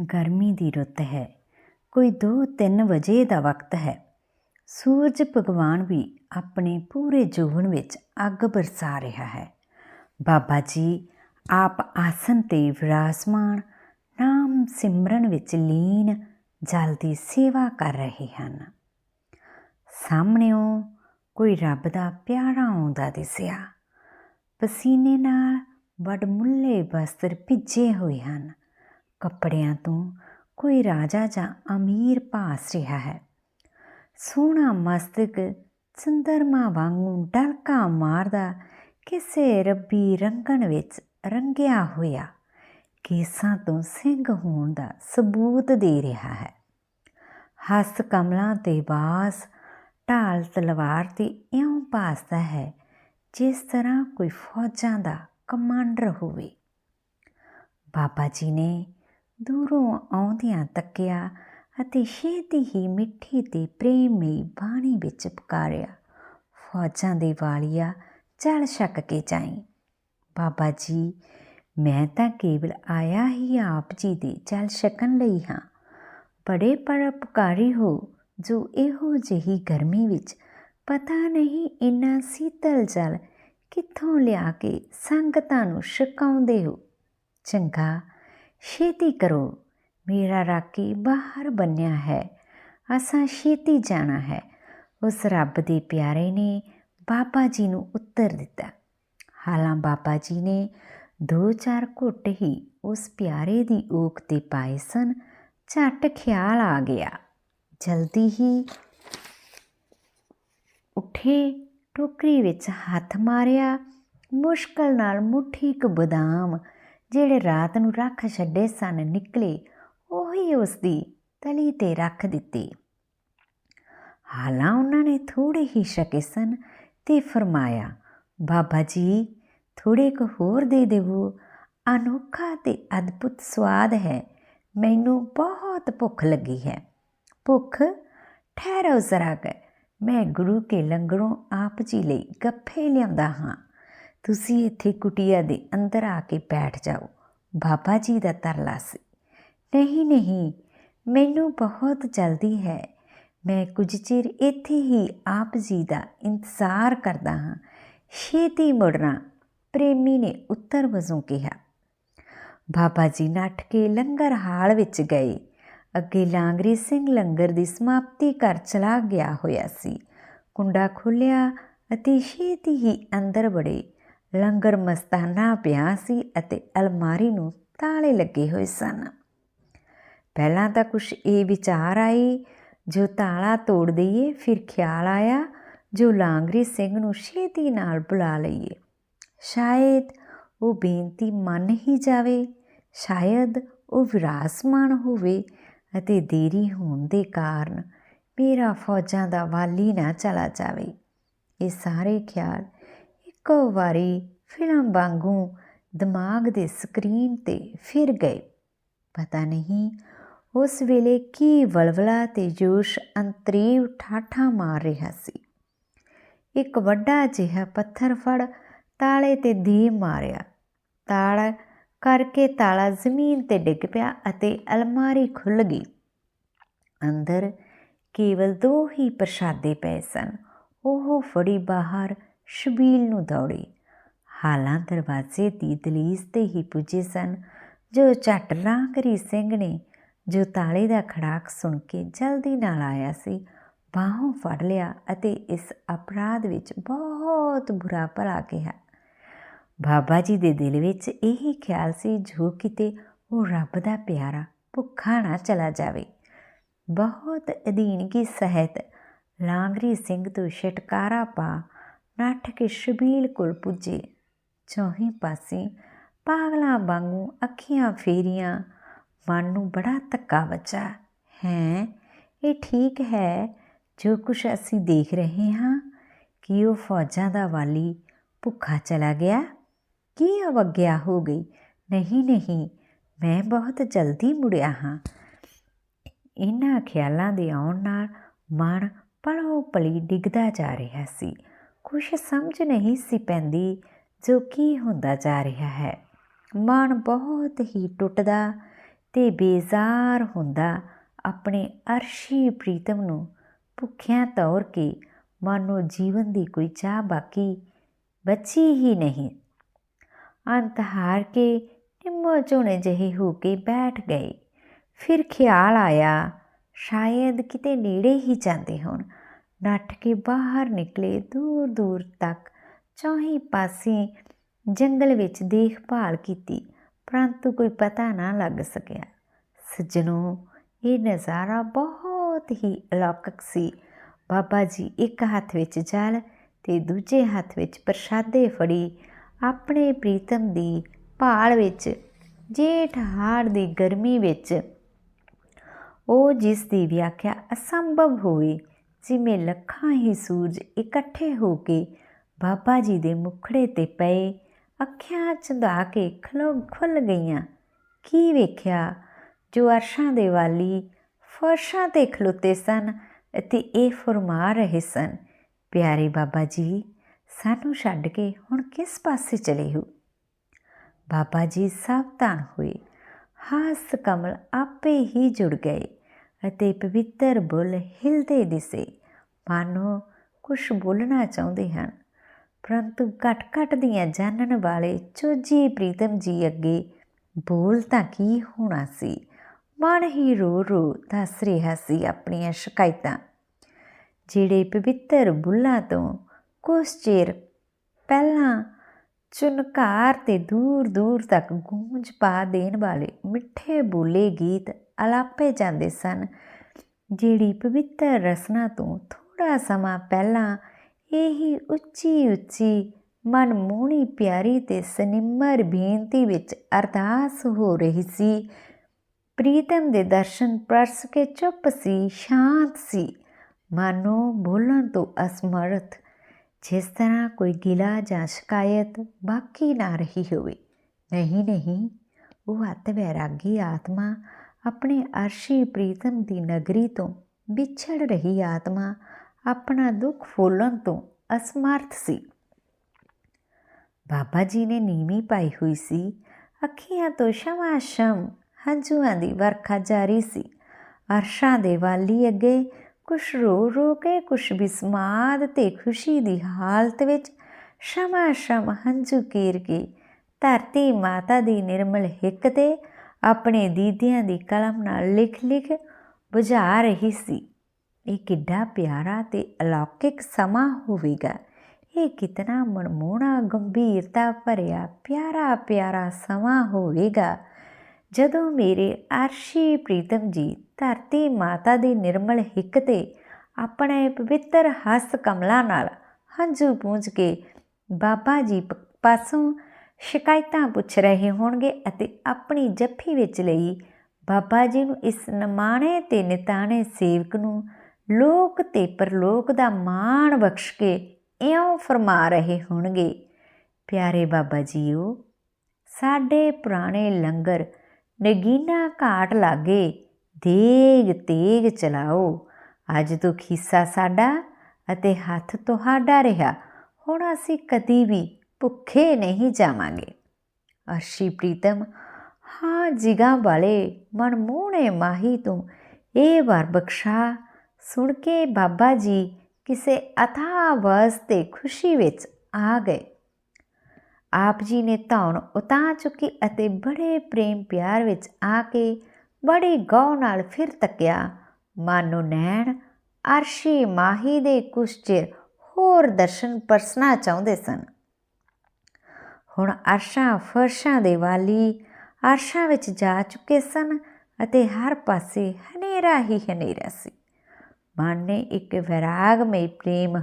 ਗਰਮੀ ਦੀ ਰੁੱਤ ਹੈ। ਕੋਈ 2-3 ਵਜੇ ਦਾ ਵਕਤ ਹੈ। ਸੂਰਜ ਭਗਵਾਨ ਵੀ ਆਪਣੇ ਪੂਰੇ ਜੋਬਨ ਵਿੱਚ ਅੱਗ ਬਰਸਾ ਰਿਹਾ ਹੈ। ਬਾਬਾ ਜੀ ਆਪ ਆਸਨ ਤੇ ਵਿਰਾਜਮਾਨ, ਨਾਮ ਸਿਮਰਨ ਵਿੱਚ ਲੀਨ, ਜਲ ਦੀ ਸੇਵਾ ਕਰ ਰਹੇ ਹਨ। ਸਾਹਮਣੇੋਂ ਕੋਈ ਰੱਬ ਦਾ ਪਿਆਰਾ ਆਉਂਦਾ ਦਿਸਿਆ। ਪਸੀਨੇ ਨਾਲ ਵਡਮੁੱਲੇ ਵਸਤਰ ਭਿੱਜੇ ਹੋਏ ਹਨ। ਕੱਪੜਿਆਂ ਤੋਂ ਕੋਈ ਰਾਜਾ ਜਾਂ ਅਮੀਰ ਭਾਸ ਰਿਹਾ ਹੈ। ਸੋਹਣਾ ਮਸਤਕ ਸੁੰਦਰਮਾ ਵਾਂਗੂ ਡਲਕਾ ਮਾਰਦਾ ਕਿਸੇ ਰੱਬੀ ਰੰਗਣ ਵਿੱਚ ਰੰਗਿਆ ਹੋਇਆ, ਕੇਸਾਂ ਤੋਂ ਸਿੰਘ ਹੋਣ ਦਾ ਸਬੂਤ ਦੇ ਰਿਹਾ ਹੈ। ਹੱਸ ਕਮਲਾਂ ਤੇ ਬਾਸ ਢਾਲ ਤਲਵਾਰ ਤੇ ਇਉਂ ਪਾਸਦਾ ਹੈ ਜਿਸ ਤਰ੍ਹਾਂ ਕੋਈ ਫੌਜਾਂ ਦਾ ਕਮਾਂਡਰ ਹੋਵੇ। ਬਾਬਾ ਜੀ ਨੇ ਦੂਰੋਂ ਆਉਂਦਿਆਂ ਤੱਕਿਆ ਅਤੇ ਛੇਤੀ ਹੀ ਮਿੱਠੀ ਤੇ ਪ੍ਰੇਮੀ ਬਾਣੀ ਵਿੱਚ ਪੁਕਾਰਿਆ ਫੌਜਾਂ ਦੇ ਵਾਲੀਆ ਚਲ ਛਕ ਕੇ ਜਾਈ ਬਾਬਾ ਜੀ ਮੈਂ ਤਾਂ ਕੇਵਲ ਆਇਆ ਹੀ ਆਪ ਜੀ ਦੇ ਚਲ ਛਕਣ ਲਈ ਹਾਂ ਬੜੇ ਪਰਉਪਕਾਰੀ ਹੋ ਜੋ ਇਹੋ ਜਿਹੀ ਗਰਮੀ ਵਿੱਚ ਪਤਾ ਨਹੀਂ ਇੰਨਾ ਸੀਤਲ ਜਲ ਕਿੱਥੋਂ ਲਿਆ ਕੇ ਸੰਗਤਾਂ ਨੂੰ ਛਕਾਉਂਦੇ ਹੋ ਚੰਗਾ ਛੇਤੀ ਕਰੋ। ਮੇਰਾ ਰਾਕੀ ਬਾਹਰ ਬੰਨਿਆ ਹੈ। ਅਸਾਂ ਛੇਤੀ ਜਾਣਾ ਹੈ। ਉਸ ਰੱਬ ਦੇ ਪਿਆਰੇ ਨੇ ਬਾਬਾ ਜੀ ਨੂੰ ਉੱਤਰ ਦਿੱਤਾ। ਹਾਲਾਂ ਬਾਬਾ ਜੀ ਨੇ ਦੋ ਚਾਰ ਘੁੱਟ ਹੀ ਉਸ ਪਿਆਰੇ ਦੀ ਓਕ ਤੇ ਪਾਏ ਸਨ। ਝਟ ਖਿਆਲ ਆ ਗਿਆ। ਜਲਦੀ ਹੀ ਉੱਠੇ, ਟੋਕਰੀ ਵਿੱਚ ਹੱਥ ਮਾਰਿਆ। ਮੁਸ਼ਕਲ ਨਾਲ ਮੁੱਠੀ ਕੁ ਬਦਾਮ ਜਿਹੜੇ ਰਾਤ ਨੂੰ ਰੱਖ ਛੱਡੇ ਸਨ ਨਿਕਲੇ, ਉਹੀ ਉਸ ਦੀ ਤਲੀ ਤੇ ਰੱਖ ਦਿੱਤੀ। ਹਾਲਾਂ ਉਹਨਾਂ ਨੇ ਥੋੜੇ ਹੀ ਛਕੇ ਸਨ ਤੇ ਫਰਮਾਇਆ, ਬਾਬਾ ਜੀ ਥੋੜੇ ਕੁ ਹੋਰ ਦੇ ਦੇਵੋ। ਅਨੋਖਾ ਤੇ ਅਦਭੁਤ ਸਵਾਦ ਹੈ। ਮੈਨੂੰ ਬਹੁਤ ਭੁੱਖ ਲੱਗੀ ਹੈ। ਭੁੱਖ? ਠਹਿਰੋ ਜ਼ਰਾ ਕਰ ਮੈਂ ਗੁਰੂ ਕੇ ਲੰਗਰੋਂ ਆਪ ਜੀ ਲਈ ਗੱਫੇ ਲਿਆਉਂਦਾ ਹਾਂ। ਤੁਸੀਂ ਇੱਥੇ ਕੁਟੀਆ ਦੇ ਅੰਦਰ ਆ ਕੇ ਬੈਠ ਜਾਓ। ਬਾਬਾ ਜੀ ਦਾ ਤਰਲਾ ਸੀ। ਨਹੀਂ ਨਹੀਂ, ਮੈਨੂੰ ਬਹੁਤ ਜਲਦੀ ਹੈ। ਮੈਂ ਕੁਝ ਚਿਰ ਇੱਥੇ ਹੀ ਆਪ ਜੀ ਦਾ ਇੰਤਜ਼ਾਰ ਕਰਦਾ ਹਾਂ। ਛੇਤੀ ਮੁੜਨਾ, ਪ੍ਰੇਮੀ ਨੇ ਉੱਤਰ ਵਜੋਂ ਕਿਹਾ। ਬਾਬਾ ਜੀ ਨੱਠ ਕੇ ਲੰਗਰ ਹਾਲ ਵਿੱਚ ਗਏ। ਅੱਗੇ ਲਾਂਗਰੀ ਸਿੰਘ ਲੰਗਰ ਦੀ ਸਮਾਪਤੀ ਕਰ ਚਲਾ ਗਿਆ ਹੋਇਆ ਸੀ। ਕੁੰਡਾ ਖੁੱਲਿਆ ਅਤੇ ਛੇਤੀ ਹੀ ਅੰਦਰ ਬੜੇ ਲੰਗਰ ਮਸਤਾਨਾ ਪਿਆ ਸੀ ਅਤੇ ਅਲਮਾਰੀ ਨੂੰ ਤਾਲੇ ਲੱਗੇ ਹੋਏ ਸਨ। ਪਹਿਲਾਂ ਤਾਂ ਕੁਛ ਇਹ ਵਿਚਾਰ ਆਈ, ਜੋ ਤਾਲਾ ਤੋੜ ਦਈਏ, ਫਿਰ ਖਿਆਲ ਆਇਆ, ਜੋ ਲਾਂਗਰੀ ਸਿੰਘ ਨੂੰ ਛੇਤੀ ਨਾਲ ਬੁਲਾ ਲਈਏ। ਸ਼ਾਇਦ ਉਹ ਬੇਨਤੀ ਮੰਨ ਹੀ ਜਾਵੇ, ਸ਼ਾਇਦ ਉਹ ਵਿਰਾਸਮਾਨ ਹੋਵੇ ਅਤੇ ਦੇਰੀ ਹੋਣ ਦੇ ਕਾਰਨ ਮੇਰਾ ਫੌਜਾਂ ਦਾ ਵਾਲੀ ਨਾ ਚਲਾ ਜਾਵੇ। ਇਹ ਸਾਰੇ ਖਿਆਲ ਇੱਕੋ ਵਾਰੀ ਫਿਲਮ ਵਾਂਗੂ ਦਿਮਾਗ ਦੇ ਸਕਰੀਨ ਤੇ ਫਿਰ ਗਏ। ਪਤਾ ਨਹੀਂ ਉਸ ਵੇਲੇ ਕੀ ਵਲਵਲਾ ਤੇ ਜੋਸ਼ ਅੰਤਰੀਵ ਠਾਠਾ ਮਾਰ ਰਿਹਾ ਸੀ। ਇੱਕ ਵੱਡਾ ਜਿਹਾ ਪੱਥਰ ਫੜ ਤਾਲੇ ਤੇ ਦੀ ਮਾਰਿਆ। ਤਾਲਾ ਕਰਕੇ ਤਾਲਾ ਜ਼ਮੀਨ ਤੇ ਡਿੱਗ ਪਿਆ ਅਤੇ ਅਲਮਾਰੀ ਖੁੱਲ ਗਈ। ਅੰਦਰ ਕੇਵਲ ਦੋ ਹੀ ਪ੍ਰਸ਼ਾਦੇ ਪਏ ਸਨ। ਉਹ ਫੜੀ ਬਾਹਰ ਸ਼ਬੀਲ ਨੂੰ ਦੌੜੀ। ਹਾਲਾਂ ਦਰਵਾਜ਼ੇ ਦੀ ਦਲੀਜ਼ ਤੇ ਹੀ ਪੁੱਜੇ ਸਨ, ਜੋ ਝੱਟ ਲਾਂਗਰੀ ਸਿੰਘ ਨੇ ਜੋ ਤਾਲੇ ਦਾ ਖੜਾਕ ਸੁਣ ਕੇ ਜਲਦੀ ਨਾਲ ਆਇਆ ਸੀ, ਬਾਹੋਂ ਫੜ ਲਿਆ ਅਤੇ ਇਸ ਅਪਰਾਧ ਵਿੱਚ ਬਹੁਤ ਬੁਰਾ ਭਲਾ ਕਿਹਾ। ਬਾਬਾ ਜੀ ਦੇ ਦਿਲ ਵਿੱਚ ਇਹੀ ਖਿਆਲ ਸੀ, ਜੋ ਕਿਤੇ ਉਹ ਰੱਬ ਦਾ ਪਿਆਰਾ ਭੁੱਖਾ ਨਾ ਚਲਾ ਜਾਵੇ। ਬਹੁਤ ਅਧੀਨਗੀ ਸਹਿਤ ਲਾਂਗਰੀ ਸਿੰਘ ਤੋਂ ਛਟਕਾਰਾ ਪਾ ਨੱਠ ਕੇ ਸ਼ਬੀਲ ਕੋਲ ਪੁੱਜੇ ਚੌਹੀਂ ਪਾਸੇ ਪਾਗਲਾਂ ਵਾਂਗੂ ਅੱਖੀਆਂ ਫੇਰੀਆਂ ਮਨ ਨੂੰ ਬੜਾ ਧੱਕਾ ਵੱਜਾ ਹੈ ਇਹ ਠੀਕ ਹੈ ਜੋ ਕੁਛ ਅਸੀਂ ਦੇਖ ਰਹੇ ਹਾਂ ਕਿ ਉਹ ਫੌਜਾਂ ਦਾ ਵਾਲੀ ਭੁੱਖਾ ਚਲਾ ਗਿਆ ਕੀ ਅਵਗਿਆ ਹੋ ਗਈ ਨਹੀਂ ਨਹੀਂ ਮੈਂ ਬਹੁਤ ਜਲਦੀ ਮੁੜਿਆ ਹਾਂ ਇਹਨਾਂ ਖਿਆਲਾਂ ਦੇ ਆਉਣ ਨਾਲ ਮਨ ਪਲੋ ਪਲੀ ਡਿੱਗਦਾ ਜਾ ਰਿਹਾ ਸੀ ਕੁਛ ਸਮਝ ਨਹੀਂ ਸੀ ਪੈਂਦੀ ਜੋ ਕੀ ਹੁੰਦਾ ਜਾ ਰਿਹਾ ਹੈ। ਮਨ ਬਹੁਤ ਹੀ ਟੁੱਟਦਾ ਤੇ ਬੇਜ਼ਾਰ ਹੁੰਦਾ ਆਪਣੇ ਅਰਸ਼ੀ ਪ੍ਰੀਤਮ ਨੂੰ ਭੁੱਖਿਆਂ ਤੌਰ ਕੇ ਮਾਨੋ ਜੀਵਨ ਦੀ ਕੋਈ ਚਾਹ ਬਾਕੀ ਬਚੀ ਹੀ ਨਹੀਂ। ਅੰਤ ਹਾਰ ਕੇ ਨਿੰਮੋ ਝੋਨੇ ਜਿਹੇ ਹੋ ਕੇ ਬੈਠ ਗਏ। ਫਿਰ ਖਿਆਲ ਆਇਆ, ਸ਼ਾਇਦ ਕਿਤੇ ਨੇੜੇ ਹੀ ਜਾਂਦੇ ਹੋਣ। ਨੱਠ ਕੇ ਬਾਹਰ ਨਿਕਲੇ ਦੂਰ ਦੂਰ ਤੱਕ ਚੌਹੀ ਪਾਸੇ ਜੰਗਲ ਵਿੱਚ ਦੇਖਭਾਲ ਕੀਤੀ, ਪਰੰਤੂ ਕੋਈ ਪਤਾ ਨਾ ਲੱਗ ਸਕਿਆ। ਸੱਜਣੋ, ਇਹ ਨਜ਼ਾਰਾ ਬਹੁਤ ਹੀ ਅਲੌਕਿਕ ਸੀ। ਬਾਬਾ ਜੀ ਇੱਕ ਹੱਥ ਵਿੱਚ ਜਲ ਤੇ ਦੂਜੇ ਹੱਥ ਵਿੱਚ ਪ੍ਰਸ਼ਾਦੇ ਫੜੀ, ਆਪਣੇ ਪ੍ਰੀਤਮ ਦੀ ਭਾਲ ਵਿੱਚ, ਜੇਠ ਹਾੜ ਦੀ ਗਰਮੀ ਵਿੱਚ। ਉਹ ਜਿਸ ਦੀ ਵਿਆਖਿਆ ਅਸੰਭਵ ਹੋਵੇ ਜਿਵੇਂ ਲੱਖਾਂ ਹੀ ਸੂਰਜ ਇਕੱਠੇ ਹੋ ਕੇ ਬਾਬਾ ਜੀ ਦੇ ਮੁਖੜੇ ਤੇ ਪਏ, ਅੱਖਾਂ ਚੰਦਾ ਕੇ ਖਲੋ ਖੁੱਲ ਗਈਆਂ। ਕੀ ਵੇਖਿਆ? ਜੋ ਅਰਸ਼ਾਂ ਦੇ ਵਾਲੀ ਫਰਸ਼ਾਂ ਤੇ ਖਲੋਤੇ ਸਨ ਅਤੇ ਇਹ ਫਰਮਾ ਰਹੇ ਸਨ। ਪਿਆਰੇ ਬਾਬਾ ਜੀ, ਸਾਨੂੰ ਛੱਡ ਕੇ ਹੁਣ ਕਿਸ ਪਾਸੇ ਚਲੇ ਹੋ? ਬਾਬਾ ਜੀ ਸਾਵਧਾਨ ਹੋਏ। ਹਾਸ ਕਮਲ ਆਪੇ ਹੀ ਜੁੜ ਗਏ। ਅਤੇ ਪਵਿੱਤਰ ਬੁੱਲ ਹਿਲਦੇ ਦਿਸੇ। ਮਾਨੋ ਕੁਝ ਬੋਲਣਾ ਚਾਹੁੰਦੇ ਹਨ। ਪਰੰਤੂ ਘਟ-ਘਟ ਦੀਆਂ ਜਾਣਨ ਵਾਲੇ ਚੋਜੀ ਪ੍ਰੀਤਮ ਜੀ ਅੱਗੇ ਬੋਲ ਤਾਂ ਕੀ ਹੋਣਾ ਸੀ? ਮਨ ਹੀ ਰੋ ਰੋ ਦੱਸ ਰਿਹਾ ਸੀ ਆਪਣੀਆਂ ਸ਼ਿਕਾਇਤਾਂ। ਜਿਹੜੇ ਪਵਿੱਤਰ ਬੁੱਲਾਂ ਤੋਂ ਕੁਝ ਚਿਰ ਪਹਿਲਾਂ ਚੁਨਕਾਰ ਤੇ ਦੂਰ ਦੂਰ ਤੱਕ ਗੂੰਜ ਪਾ ਦੇਣ ਵਾਲੇ ਮਿੱਠੇ ਬੋਲੇ ਗੀਤ ਅਲਾਪੇ ਜਾਂਦੇ ਸਨ। ਜਿਹੜੀ ਪਵਿੱਤਰ ਰਸਨਾ ਤੋਂ ਥੋੜਾ ਸਮਾਂ ਪਹਿਲਾਂ ਇਹੀ ਉੱਚੀ ਉੱਚੀ ਮਨਮੋਹਣੀ ਪਿਆਰੀ ਤੇ ਸਨਿਮਰ ਬੇਨਤੀ ਵਿੱਚ ਅਰਦਾਸ ਹੋ ਰਹੀ ਸੀ। ਪ੍ਰੀਤਮ ਦੇ ਦਰਸ਼ਨ ਪਰਸ ਕੇ ਚੁੱਪ ਸੀ, ਸ਼ਾਂਤ ਸੀ। ਮਾਨੋ ਬੋਲਣ ਤੋਂ ਅਸਮਰਥ, ਜਿਸ ਤਰ੍ਹਾਂ ਕੋਈ ਗਿਲਾ ਜਾਂ ਸ਼ਿਕਾਇਤ ਬਾਕੀ ਨਾ ਰਹੀ ਹੋਵੇ। ਨਹੀਂ ਨਹੀਂ, ਉਹ ਅਤ ਵੈਰਾਗੀ ਆਤਮਾ ਆਪਣੇ ਅਰਸ਼ੀ ਪ੍ਰੀਤਮ ਦੀ ਨਗਰੀ ਤੋਂ ਵਿਛੜ ਰਹੀ ਆਤਮਾ ਆਪਣਾ ਦੁੱਖ ਫੋਲਣ ਤੋਂ ਅਸਮਰਥ ਸੀ। ਬਾਬਾ ਜੀ ਨੇ ਨੀਵੀਂ ਪਾਈ ਹੋਈ ਸੀ। ਅੱਖੀਆਂ ਤੋਂ ਸ਼ਮਾਸ਼ਮ ਹੰਝੂਆਂ ਦੀ ਵਰਖਾ ਜਾਰੀ ਸੀ। ਅਰਸ਼ਾਂ ਦੇ ਵਾਲੀ ਅੱਗੇ ਕੁਛ ਰੋ ਰੋ ਕੇ ਕੁਛ ਬਿਸਮਾਦ ਤੇ ਖੁਸ਼ੀ ਦੀ ਹਾਲਤ ਵਿੱਚ ਸ਼ਮਾਸ਼ਮ ਹੰਝੂ ਕੀਰ ਕੇ ਧਰਤੀ ਮਾਤਾ ਦੀ ਨਿਰਮਲ ਹਿੱਕ ਤੇ ਆਪਣੇ ਦੀਦਿਆਂ ਦੀ ਕਲਮ ਨਾਲ ਲਿਖ ਲਿਖ ਬੁਝਾ ਰਹੀ ਸੀ। ਇਹ ਕਿੱਡਾ ਪਿਆਰਾ ਤੇ ਅਲੌਕਿਕ ਸਮਾਂ ਹੋਵੇਗਾ। ਇਹ ਕਿਤਨਾ ਮਨਮੋਹਣਾ, ਗੰਭੀਰਤਾ ਭਰਿਆ, ਪਿਆਰਾ ਪਿਆਰਾ ਸਮਾਂ ਹੋਵੇਗਾ। ਜਦੋਂ ਮੇਰੇ ਅਰਸ਼ੀ ਪ੍ਰੀਤਮ ਜੀ ਧਰਤੀ ਮਾਤਾ ਦੀ ਨਿਰਮਲ ਹਿੱਕ ਤੇ ਆਪਣੇ ਪਵਿੱਤਰ ਹੱਸ ਕਮਲਾਂ ਨਾਲ ਹੰਝੂ ਪੂੰਝ ਕੇ ਬਾਬਾ ਜੀ ਪਾਸੋਂ ਸ਼ਿਕਾਇਤਾਂ ਪੁੱਛ ਰਹੇ ਹੋਣਗੇ ਅਤੇ ਆਪਣੀ ਜੱਫੀ ਵਿੱਚ ਲਈ ਬਾਬਾ ਜੀ ਨੂੰ ਇਸ ਨਮਾਣੇ ਤੇ ਨਿਤਾਣੇ ਸੇਵਕ ਨੂੰ ਲੋਕ ਤੇ ਪਰਲੋਕ ਦਾ ਮਾਣ ਬਖਸ਼ ਕੇ ਇਉਂ ਫਰਮਾ ਰਹੇ ਹੋਣਗੇ। ਪਿਆਰੇ ਬਾਬਾ ਜੀਓ, ਸਾਡੇ ਪੁਰਾਣੇ ਲੰਗਰ ਨਗੀਨਾ ਘਾਟ ਲਾਗੇ ਦੇਗ ਤੇਗ ਚਲਾਓ। ਅੱਜ ਤੋਂ ਖੀਸਾ ਸਾਡਾ ਅਤੇ ਹੱਥ ਤੁਹਾਡਾ ਰਿਹਾ। ਹੁਣ ਅਸੀਂ ਕਦੀ ਵੀ ਭੁੱਖੇ ਨਹੀਂ ਜਾਵਾਂਗੇ। ਅਰਸ਼ੀ ਪ੍ਰੀਤਮ, ਹਾਂ ਜਿਗਾ ਵਾਲੇ, ਮਨਮੋਹਣੇ ਮਾਹੀ ਤੂੰ, ਇਹ ਵਾਰ ਬਖਸ਼ਾ। ਸੁਣ ਕੇ ਬਾਬਾ ਜੀ ਕਿਸੇ ਅਥਾ ਵਸਤੇ ਖੁਸ਼ੀ ਵਿੱਚ ਆ ਗਏ। ਆਪ ਜੀ ਨੇ ਧੌਣ ਉਤਾਰ ਚੁੱਕੀ ਅਤੇ ਬੜੇ ਪ੍ਰੇਮ ਪਿਆਰ ਵਿੱਚ ਆ ਕੇ ਬੜੀ ਗੌਰ ਨਾਲ ਫਿਰ ਤੱਕਿਆ, ਮਾਨੋ ਨੈਣ, ਅਰਸ਼ੀ ਮਾਹੀ ਦੇ ਕੁਛ ਚਿਰ ਹੋਰ ਦਰਸ਼ਨ ਪਰਸਨਾ ਚਾਹੁੰਦੇ ਸਨ। ਹੁਣ ਅਰਸ਼ਾਂ ਫਰਸ਼ਾਂ ਦੇ ਵਾਲੀ ਅਰਸ਼ਾਂ ਵਿੱਚ ਜਾ ਚੁੱਕੇ ਸਨ ਅਤੇ ਹਰ ਪਾਸੇ ਹਨੇਰਾ ਹੀ ਹਨੇਰਾ ਸੀ। ਮਨ ਨੇ ਇੱਕ ਵਿਰਾਗਮਈ ਪ੍ਰੇਮ